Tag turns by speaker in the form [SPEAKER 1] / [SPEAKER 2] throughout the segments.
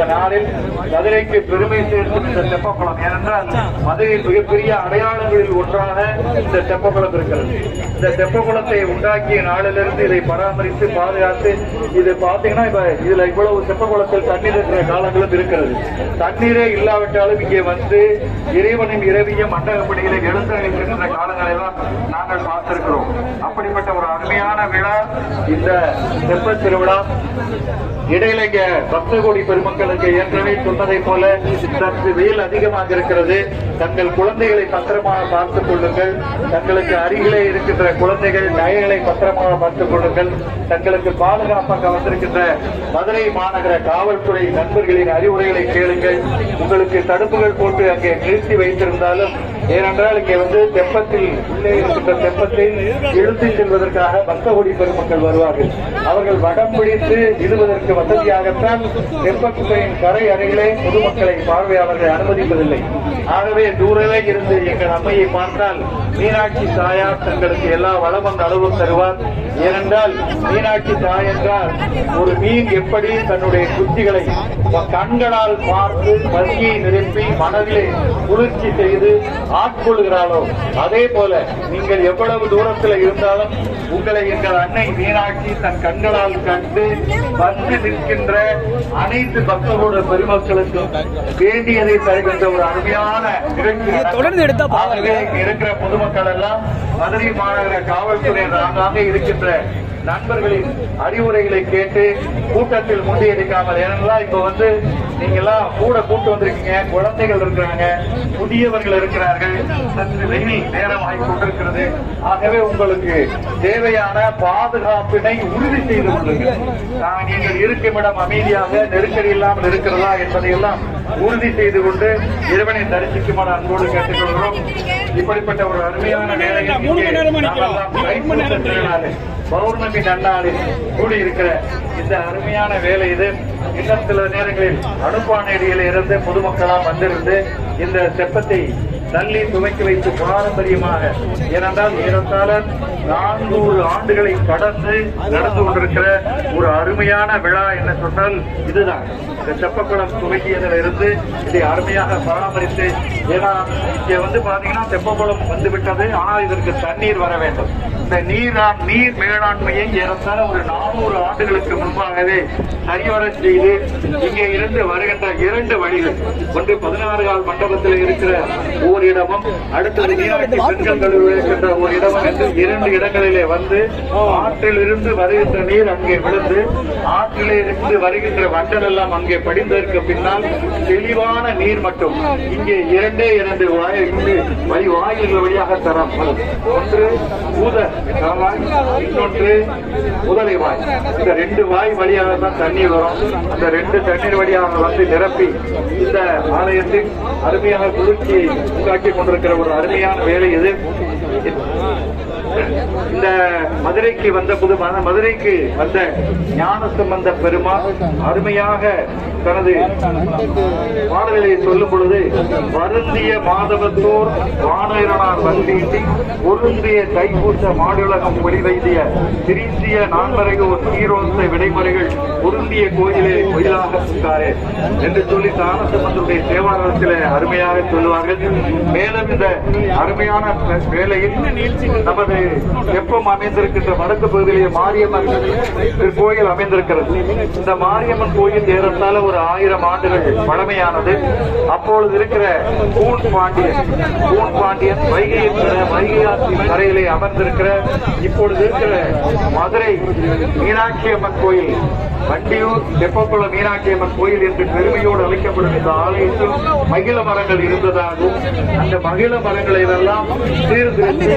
[SPEAKER 1] இந்த நாளில் மதுரைக்கு பெருமை சேர்க்கும் இந்த தெப்பக்குளம் ஏனென்றால் மதுரையின் மிகப்பெரிய அடையாளங்களில் ஒன்றாக இந்த தெப்பகுளம் இருக்கிறது. இந்த தெப்பகுளத்தை உண்டாக்கிய நாளிலிருந்து இதை பராமரித்து பாதுகாத்து இது பார்த்தீங்கன்னா இப்ப இதுல இவ்வளவு தெப்பகுளத்தில் தண்ணீர் இருக்கிற காலங்களும் இருக்கிறது. தண்ணீரே இல்லாவிட்டாலும் இங்கே வந்து இறைவனின் இரவிய மண்டகப்படிகளை எழுந்தளிக்கின்ற காலங்களை எல்லாம் நாங்கள் பார்த்திருக்கிறோம். அப்படிப்பட்ட ஒரு அருமையான விழா இந்த தெப்ப திருவிழா. இடையில இங்க பக்த கோடி பெருமக்களுக்கு ஏற்கனவே சொன்னதை போல சற்று வெயில் அதிகமாக இருக்கிறது. தங்கள் குழந்தைகளை பத்திரமாக பார்த்துக் கொள்ளுங்கள். தங்களுக்கு அருகிலே இருக்கின்ற குழந்தைகள் நகைகளை பத்திரமாக பார்த்துக் கொள்ளுங்கள். தங்களுக்கு பாதுகாப்பாக வந்திருக்கின்ற மதுரை மாநகர காவல்துறை நண்பர்களின் அறிவுரைகளை கேளுங்கள். உங்களுக்கு தடுப்புகள் போட்டு அங்கே நிறுத்தி வைத்திருந்தாலும் ஏனென்றால் இங்கே வந்து தெப்பத்தில் உள்ளே இருக்கின்ற தெப்பத்தை இழுத்து செல்வதற்காக பக்தகுடி பெருமக்கள் வருவார்கள். அவர்கள் வடம் பிடித்து இடுவதற்கு வசதியாகத்தான் தெப்பக்குப்பையின் கரை அருகிலே பொதுமக்களை பார்வையாளர்கள் அனுமதிப்பதில்லை. ஆகவே தூரவே இருந்து எங்கள் அம்மையை பார்த்தால் மீனாட்சி தாயார் தங்களுக்கு எல்லா வளமும் அளவும் தருவார். ஏனென்றால் மீனாட்சி தாய் என்றால் ஒரு மீன் எப்படி தன்னுடைய குஞ்சுகளை கண்களால் பார்த்து பசியை நிரப்பி மனதிலே குளிர்ச்சி செய்து ஆட்கொள்கிறாளோ அதே போல நீங்கள் எவ்வளவு தூரத்தில் இருந்தாலும் உங்களை எங்கள் அன்னை மீனாட்சி தன் கண்களால் கண்டு வந்து நிற்கின்ற அனைத்து பக்தர்களோட பெருமக்களுக்கும் வேண்டியதை தருகின்ற ஒரு அருமையான
[SPEAKER 2] தொடர்ந்து எடுத்தா
[SPEAKER 1] இருக்கிற பொதுமக்கள் எல்லாம் மதுரை மாநகர காவல்துறை ஆங்காக இருக்கின்ற நண்பர்களின் அறிவுரைகளை கேட்டு கூட்டத்தில் முண்டியடிக்காமல் ஏனென்றால் இப்ப வந்து நீங்க எல்லாம் கூட கூட்டு வந்திருக்கீங்க குழந்தைகள் இருக்கிறாங்க புதியவர்கள் இருக்கிறார்கள் சற்று வெயில் நேரமாகி கொண்டிருக்கிறது. ஆகவே உங்களுக்கு தேவையான பாதுகாப்பினை உறுதி செய்து கொள்ளுங்கள். நான் நீங்கள் இருக்கும் இடம் அமைதியாக நெருக்கடி இல்லாமல் இருக்கிறதா என்பதையெல்லாம் உறுதி செய்து கொண்டு இறைவனை தரிசிக்குமாறு அன்போடு கேட்டுக்கொள்கிறோம். இப்படிப்பட்ட ஒரு அருமையான திருநாளில், பௌர்ணமி நன்னாளில் கூடியிருக்கிற இந்த அருமையான வேலை இது. இன்னும் சில நேரங்களில் அனுப்பானடியில் இருந்து பொதுமக்களாம் வந்திருந்து இந்த செப்பத்தை தள்ளி துவக்கி வைத்து பாரம்பரியமாக ஏனென்றால் ஏறத்தாழ நானூறு ஆண்டுகளை கடந்து நடந்து கொண்டிருக்கிற ஒரு அருமையான விழா என்ன சொன்னால் இதுதான். இந்த செப்பக்குளம் துவக்கியதில் இருந்து இதை அருமையாக பராமரித்து ஏன்னா இங்க வந்து பாத்தீங்கன்னா செப்பக்குளம் வந்து விட்டது ஆனால் இதற்கு தண்ணீர் வர வேண்டும். இந்த நீர் நீர் மேலாண்மையை ஏறத்தாழ ஒரு நானூறு ஆண்டுகளுக்கு முன்பாகவே சரிவர செய்து இங்கே இருந்து வருகின்ற இரண்டு வழிகள். ஒன்று பதினாறு கால் மண்டபத்தில் இருக்கிற ஓர் இடமும் அடுத்தது மீனாட்சி பெண்கள் கல்லூரியில் இருக்கின்ற ஒரு இடமும் என்று இரண்டு இடங்களிலே வந்து ஆற்றில் இருந்து வருகின்ற நீர் அங்கே விழுந்து ஆற்றிலே இருந்து வருகின்ற வண்டல் எல்லாம் அங்கே படிந்ததற்கு பின்னால் தெளிவான நீர் மட்டும். இங்கே இரண்டே இரண்டு வாயில் இங்கு வழி வாயில்கள் வழியாக தரப்படும் ஒன்று பூத வாய் இன்னொன்று முதலை வாய். இந்த ரெண்டு வாய் வழியாக தான் தண்ணீர் வரும். அந்த ரெண்டு தண்ணீர் வழியாக வந்து நிரப்பி இந்த ஆலயத்தில் அருமையாக குளிர்ச்சியை உண்டாக்கி கொண்டிருக்கிற ஒரு அருமையான வேலை இது இந்த மதுரைக்கு வந்த புது மதுரைக்கு வந்த ஞான சம்பந்த பெருமாள் அருமையாக தனது பாடல்களை சொல்லும் பொழுது வருந்திய மாதவத்தோர் வானரனார் வந்தீட்டி பொருந்திய தைப்பூச மாடுலகம் வெளிவைத்திய திருந்திய நான்மறையோர் ஈரோசை விடைமுறைகள் பொருந்திய கோயிலே கோயிலாக புக்காரே என்று சொல்லி தானசம்பந்தருடைய தேவாரத்தில் அருமையாக சொல்லுவார்கள். மேலும் இந்த அருமையான வேலையில் நமது தெப்பம் அமைந்திருக்கின்ற வடக்கு பகுதியிலே மாரியம்மன் கோயில் அமைந்திருக்கிறது. இந்த மாரியம்மன் கோயில் ஏறத்தால ஒரு ஆயிரம் ஆண்டுகள் பழமையானது. அப்பொழுது இருக்கிற கூன் பாண்டியன் கூன் பாண்டியன் வைகையின் என்கிற வைகை ஆற்றின் கரையிலே அமர்ந்திருக்கிற இப்பொழுது இருக்கிற மதுரை மீனாட்சி அம்மன் கோயில் வண்டியூர் தெப்பக்குளம் மீனாட்சி அம்மன் கோயில் என்று பெருமையோடு அழைக்கப்படும் இந்த ஆலயத்தில் மகிழ மரங்கள் இருந்ததாகவும் அந்த மகிழ மரங்களை எல்லாம் சீர்திருத்தி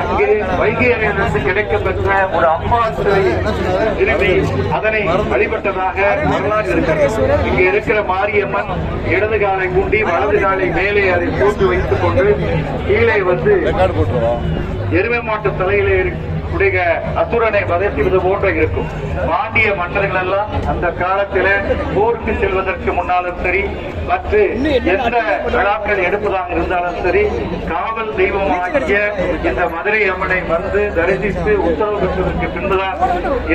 [SPEAKER 1] அங்கே வைகை அணையிலிருந்து கிடைக்கப்பெற்ற ஒரு அம்மா நிறுவி அதனை வழிபட்டதாக வரலாறு இருக்கிறது. இங்கே இருக்கிற மாரியம்மன் இடது காலை கூண்டி வலது காலை மேலே அதை போட்டு வைத்துக் கொண்டு கீழே வந்து எருமை மாட்டு தலையிலே இரு- உடைய அசுரனை வதை போன்ற இருக்கும். பாண்டிய மன்னர்கள் எல்லாம் அந்த காலத்தில போருக்கு செல்வதற்கு முன்னாலும் சரி மற்ற எந்த விழாக்கள் எடுப்பதாக இருந்தாலும் சரி காவல் தெய்வமாகிய இந்த மதுரை அம்மனை வந்து தரிசித்து உத்தரவு பெற்றதற்கு பின்புதான்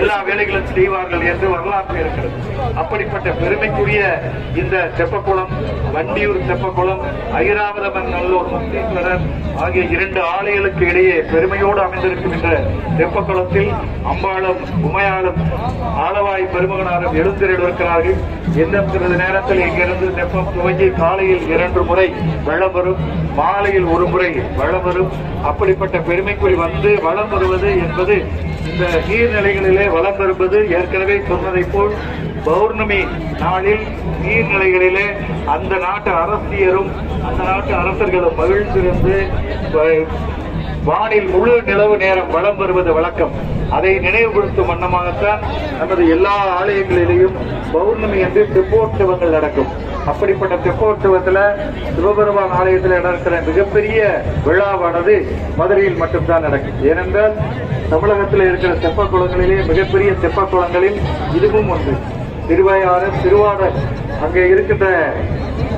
[SPEAKER 1] எல்லா வேலைகளும் செய்வார்கள் என்று வரலாற்று இருக்கிறது. அப்படிப்பட்ட பெருமைக்குரிய இந்த செப்பக்குளம் வண்டியூர் தெப்பக்குளம் ஐராவதமன் நல்லூர் முத்தீஸ்வரர் ஆகிய இரண்டு ஆலைகளுக்கு இடையே பெருமையோடு அமைந்திருக்கும் இந்த தெப்பக்குளத்தில் அம்பாளும் உமையாளும் ஆலவாய் பெருமகனாரும் எழுந்திருக்கிறார்கள் இன்னும் சிறிது நேரத்தில் இங்கிருந்து தெப்பம் துவங்கி காலையில் இரண்டு முறை வெள்ளம் வரும் மாலையில் ஒரு முறை வளம் வரும் அப்படிப்பட்ட பெருமைக்குறி வந்து வளம் வருவது என்பது இந்த நீர்நிலைகளிலே வளம் வருவது ஏற்கனவே சொன்னதைப் போல் பௌர்ணமி நாளில் நீர்நிலைகளிலே அந்த நாட்டு அரசியரும் அந்த நாட்டு அரசர்களும் மகிழ்ந்திருந்து வானில் முழு நிலவு நேரம் வளம் வருவது வழக்கம். அதை நினைவுபடுத்தும் வண்ணமாகத்தான் நமது எல்லா ஆலயங்களிலேயும் பௌர்ணமி என்று தெப்போற்சவங்கள் நடக்கும். அப்படிப்பட்ட தெப்போற்சவத்தில் சிவபெருமான் ஆலயத்தில் நடக்கிற மிகப்பெரிய விழாவானது மதுரையில் மட்டும்தான் நடக்கும். ஏனென்றால் தமிழகத்தில் இருக்கிற தெப்ப குளங்களிலே மிகப்பெரிய தெப்ப குளங்களில் இதுவும் ஒன்று. திருவையாறு திருவாரூர். அங்கே இருக்கின்ற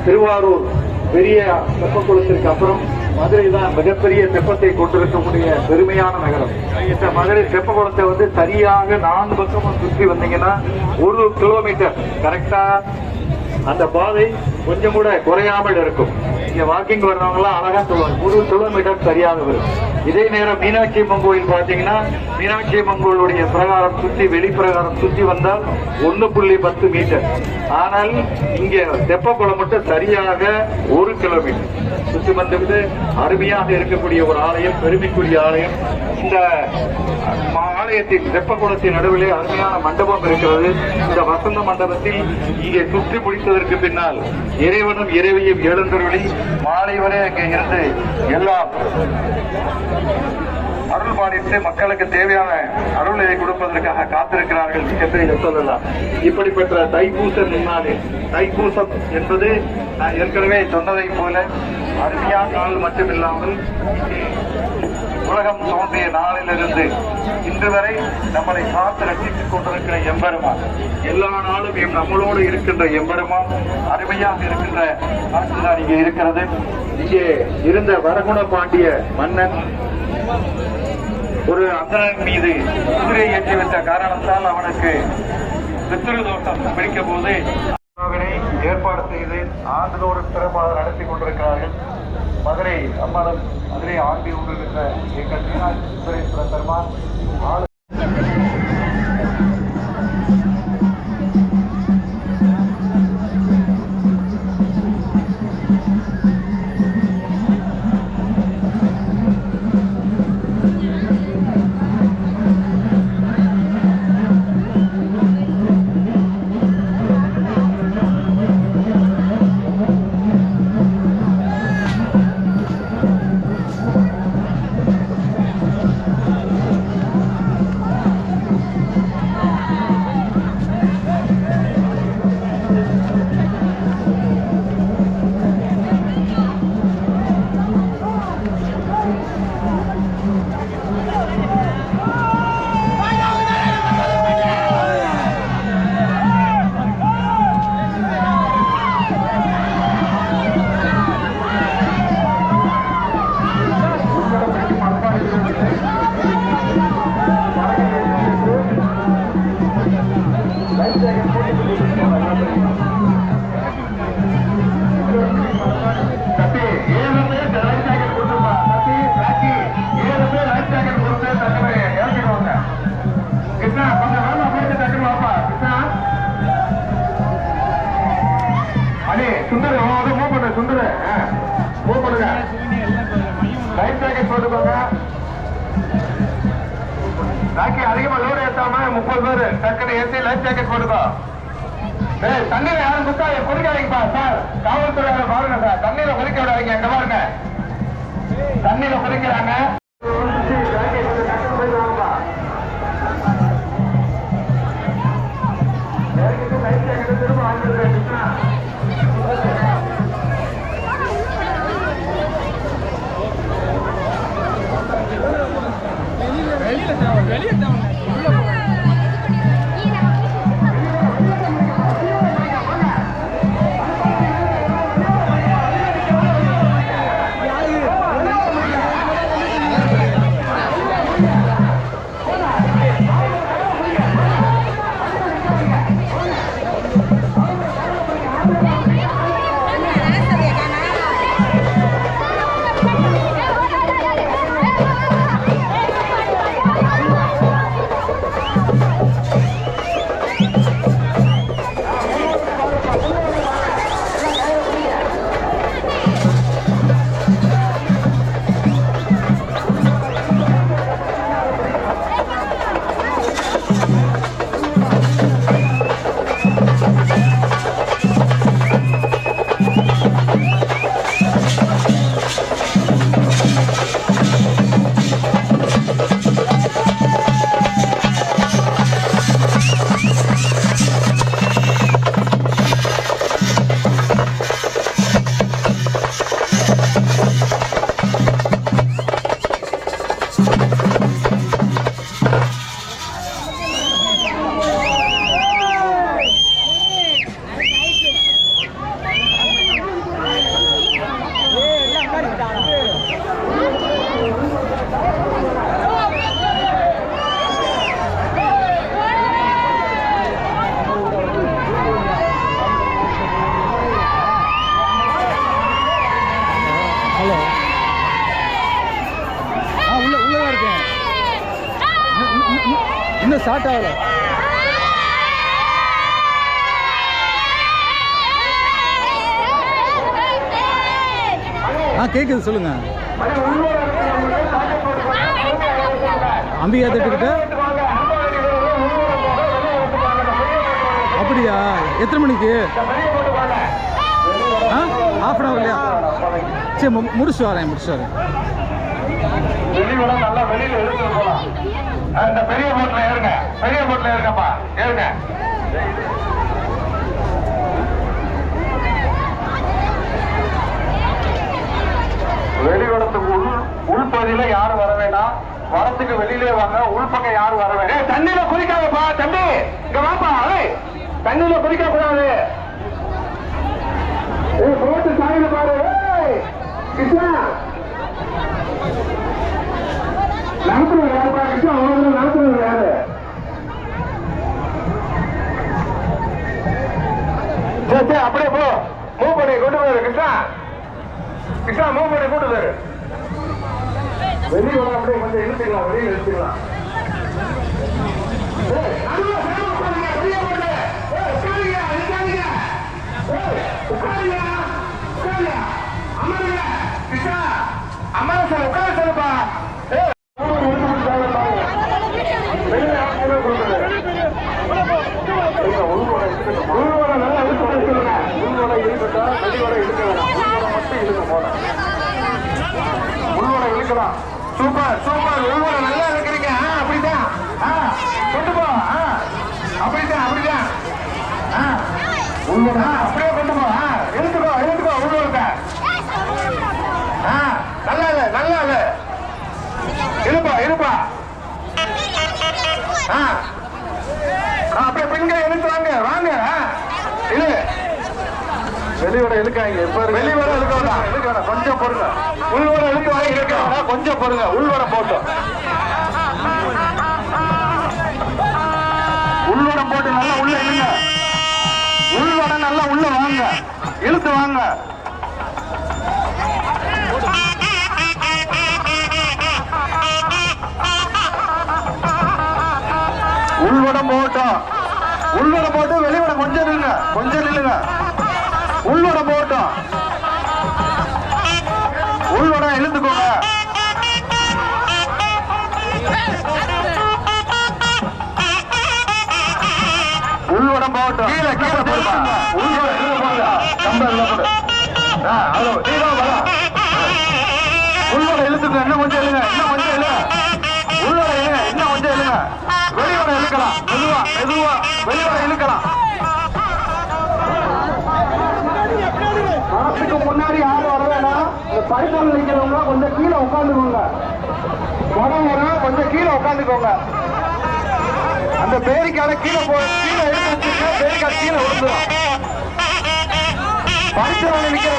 [SPEAKER 1] திருவாரூர் பெரிய தெப்பக்குளத்திற்கு அப்புறம் மதுரை தான் மிகப்பெரிய தெப்பத்தை கொண்டிருக்கக்கூடிய பெருமையான நகரம். இந்த மதுரை தெப்பக்குளத்தை வந்து சரியாக நான்கு பக்கமும் சுற்றி வந்தீங்கன்னா ஒரு கிலோமீட்டர் கரெக்டா அந்த பாதை கொஞ்சம் கூட குறையாமல் இருக்கும். இங்க வாக்கிங் வர்றவங்க எல்லாம் அழகா சொல்லுவாங்க. ஒரு கிலோமீட்டர் சரியாக வரும் இதே நேரம் மீனாட்சி அம்மன் கோயில் பாத்தீங்கன்னா மீனாட்சி அம்மன் கோயிலுடைய பிரகாரம் சுற்றி வெளிப்பிரகாரம் சுற்றி வந்தால் ஒன்னு புள்ளி பத்து மீட்டர். ஆனால் இங்க தெப்பக்குளம் மட்டும் சரியாக ஒரு கிலோமீட்டர் சுற்றி வந்துவிட்டு அருமையாக இருக்கக்கூடிய ஒரு ஆலயம் பெருமைக்குரிய ஆலயம். இந்த ம- ஆலயத்தின் தெப்பக்குளத்தின் நடுவிலே அருமையான மண்டபம் இருக்கிறது. இந்த வசந்த மண்டபத்தில் இங்கே சுற்றி முடித்ததற்கு பின்னால் இறைவனும் இறைவியும் எழுந்தருளி மாலை வரை அங்கே இருந்து எல்லாம் அருள் பாடிட்டு மக்களுக்கு தேவையான அருளை கொடுப்பதற்காக காத்திருக்கிறார்கள் என்று சொல்லலாம் இப்படிப்பட்ட தைப்பூச முன்னாடி தைப்பூசம் என்பது நான் ஏற்கனவே சொன்னதை போல அருமையான நாள் மட்டுமில்லாமல் உலகம் தோன்றிய நாளிலிருந்து இன்று வரை நம்மளை காத்து ரசித்துக் கொண்டிருக்கிற எம்பெருமான். எல்லா நாளும் எம் நம்மளோடு இருக்கின்ற எம்பெருமான் அருமையாக இருக்கின்ற காட்சிதான் இங்கே இருக்கிறது. இங்கே இருந்த வரகுண பாண்டிய மன்னன் ஒரு அந்தணன் மீது குதிரை ஏற்றி வைத்த காரணத்தால் அவனுக்கு பித்திரு தோட்டம் பிடிக்கும் போது ஏற்பாடு செய்து ஆண்டுதோறும் சிறப்பாக நடத்தி கொண்டிருக்கிறார்கள். மதுரை அம்மாதம் மதுரை ஆண்டி ஊரில் இருக்கிற எங்கள் மீனாட்சி சுந்தரேஸ்வர பெருமான் அதிகமா முப்பது பேர். டக்குனு ஏசி லைஃப் ஜாக்கெட் போட்டுக்கோ ஏய், தண்ணீரை யாரும் குத்தா? குறிக்காதீங்கப்பா சார் காவல்துறையார பாருங்க சார் தண்ணீரை குறிக்க விடாதீங்க எங்க பாருங்க. தண்ணீரை குறிக்கிறாங்க
[SPEAKER 2] வெளியே
[SPEAKER 3] ஹலோ ஸ்டார்ட் ஆகல ஆ கேட்குது சொல்லுங்க. அம்பிகா திட்டுக்கிட்ட அப்படியா? எத்தனை மணிக்கு? ஆ ஹாஃப் அன் ஹவர்லையா சரி மு- முடிச்சுட்டு வரேன் முடிச்சுட்டு வரேன்.
[SPEAKER 2] அந்த பெரிய போட்ல ஏறுங்க. பெரிய போட்ல ஏறுங்கப்பா. ஏறுங்க. வெளிவடத்துக்கு உள் உள்பகுதியில யாரும் வர வேண்டாம் வரத்துக்கு வெளியிலே வாங்க உள்பக்கம் யாரும் வர வேண்டாம் தண்ணியில குளிக்காதப்பா தம்பி. இங்க வாப்பா தண்ணியில குளிக்க கூடாது ஏய், சாயில பாரு. கிருஷ்ணா. அப்படியே போ. மூவ் பண்ணி கொண்டு போயிரு கிருஷ்ணா. கிருஷ்ணா மூவ் பண்ணி கொண்டு போயிரு. வெளியே அப்படியே கொஞ்சம் இழுத்துக்கலாம் வெளியே இழுத்துக்கலாம் உட்காருங்க, உட்காருங்க, அமருங்க. கிருஷ்ணா, அமர சார் உட்கார சார் Suka. இழுக்காங்க வெளியோட இழுக்க வேண்டாம். இழுக்க வேண்டாம். கொஞ்சம் பொறுங்க. உள்வர இழுக்க வாங்கி இழுக்க வேண்டாம். கொஞ்சம் பொறுங்க. உள்வர போட்டோம் உள்வடம் போட்டு நல்லா உள்ள இழுங்க. உள்வடம் நல்லா உள்ள வாங்க. இழுத்து வாங்க. உள்வடம் போட்டோம். உள்வடம் போட்டு வெளிவடம் கொஞ்சம் நில்லுங்க. கொஞ்சம் நில்லுங்க. உள்வடம் போட்டோம் கீழே கீழே போடுப்பா உள்ள கீழே போடுடா கம்பம் எல்லாம் போடு ஆ அதோ நீ தான் வரா உள்ளோட இழுத்துங்க இன்னும் கொஞ்சம் இழுங்க இன்னும் கொஞ்சம் இழுங்க. உள்ளோட இழுங்க இன்னும் கொஞ்சம் இழுங்க. வெளியோட இழுக்கலாம். மெதுவா மெதுவா. வெளியோட இழுக்கலாம். முன்னாடி யாரும் வர வேணாம். பரிசோதனை நிற்கிறவங்க கொஞ்சம் கீழே உட்காந்துக்கோங்க. உடம்புனா கொஞ்சம் கீழே உட்காந்துக்கோங்க. அந்த பேரிக்கால கீழே போ கீழே எடுத்து வச்சுருக்கா பேரிக்கால் கீழே விழுந்துடும் படிச்சவங்க நிக்கிற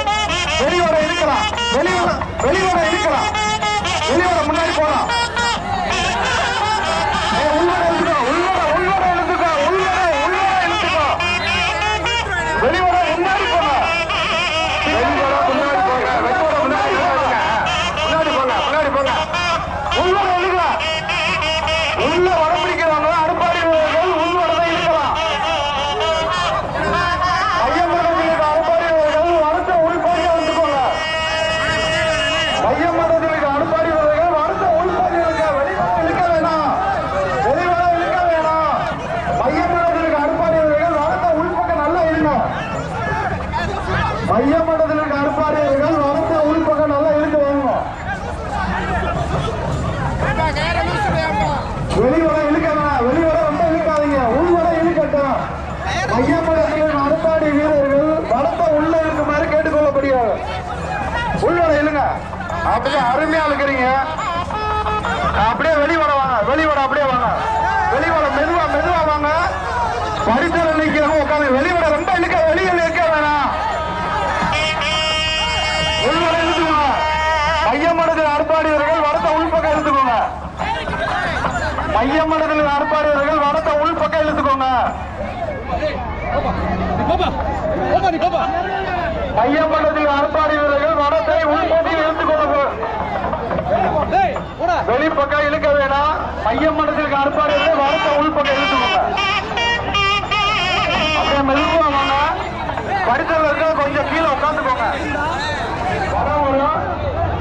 [SPEAKER 2] வெளியோட இருக்கலாம். வெளியோட வெளியோட இருக்கலாம். வெளியோட முன்னாடி போலாம். மாநிலங்களின் அறுப்பாளர்கள் வடத்தை உள் பக்கம் இழுத்துக்கோங்க.
[SPEAKER 4] மையமண்டலத்தில்
[SPEAKER 2] அறுப்பாடு வீரர்கள் வடத்தை
[SPEAKER 4] உள்போட்டில் இழுத்துக்கொண்டு
[SPEAKER 2] வெளிப்பக்கம் இழுக்க வேணாம். மையமண்டலத்திற்கு அறுப்பாடு வீரர்கள் உள்பக்கம் இழுத்துக்கோங்க. அப்படியே மெதுவாக வாங்க. படித்தவர்கள் கொஞ்சம் கீழே உட்காந்துக்கோங்க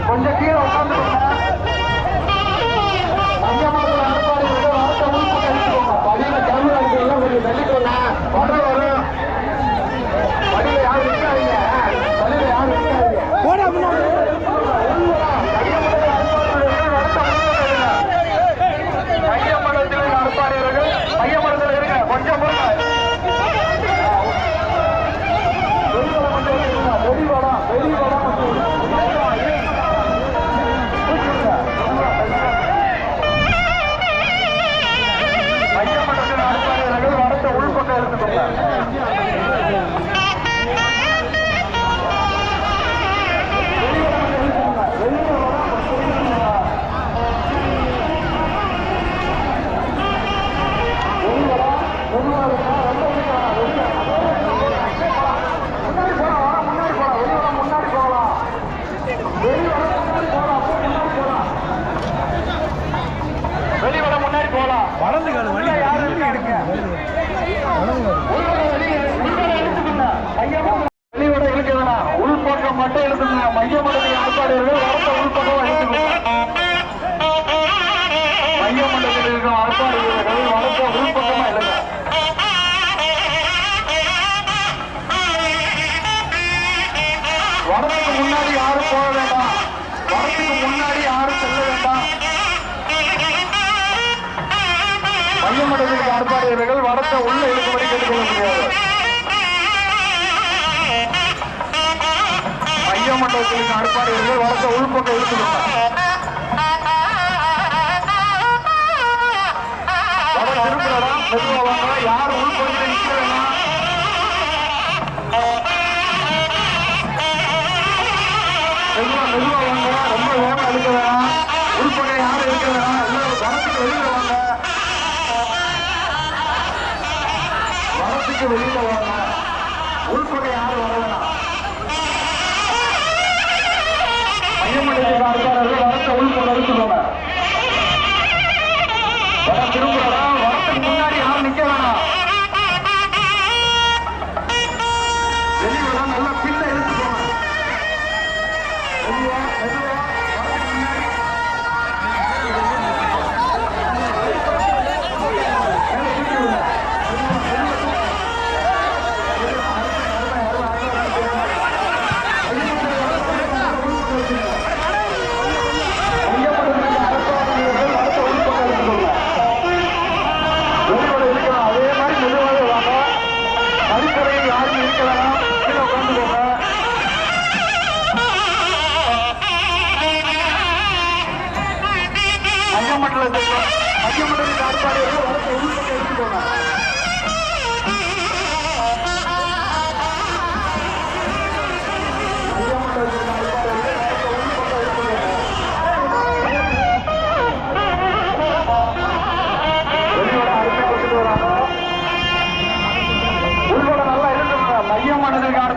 [SPEAKER 2] கொஞ்சம் கீழே உட்காந்து செய்வீர்கள் வடத்தை உள்ள இழுக்கும்படி கேட்டுக்கொள்ள முடியாது. மைய மண்டலத்திற்கு அனுப்பாடுகள் வடத்தை உள்பக்கம் இழுத்துக்கொண்டார் Bolívar.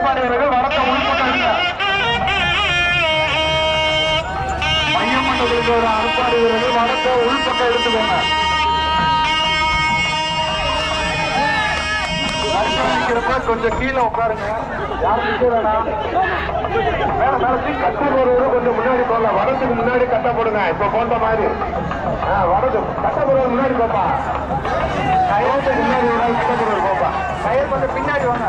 [SPEAKER 2] மையமண்டலத்துக்கு அடுப்பாடியவர்கள் வரத்தை உள்பக்கம் எடுங்க மையமண்டலத்துக்கு ஒரு அடுப்பாடியவர்கள் வரத்தை உள்பக்கம் எடுத்துக்கோங்க கொஞ்சம் கீழே உட்காருங்க. யாரும் நிக்க வேணாம். மேல மேல கட்ட போறவரு கொஞ்சம் முன்னாடி போடல வரதுக்கு முன்னாடி கட்ட போடுங்க. இப்ப போட்ட மாதிரி. வரது கட்ட போறது முன்னாடி போப்பா. கயத்துக்கு முன்னாடி ஒரு கட்ட போறது போப்பா. கயர் கொஞ்சம் பின்னாடி வாங்க.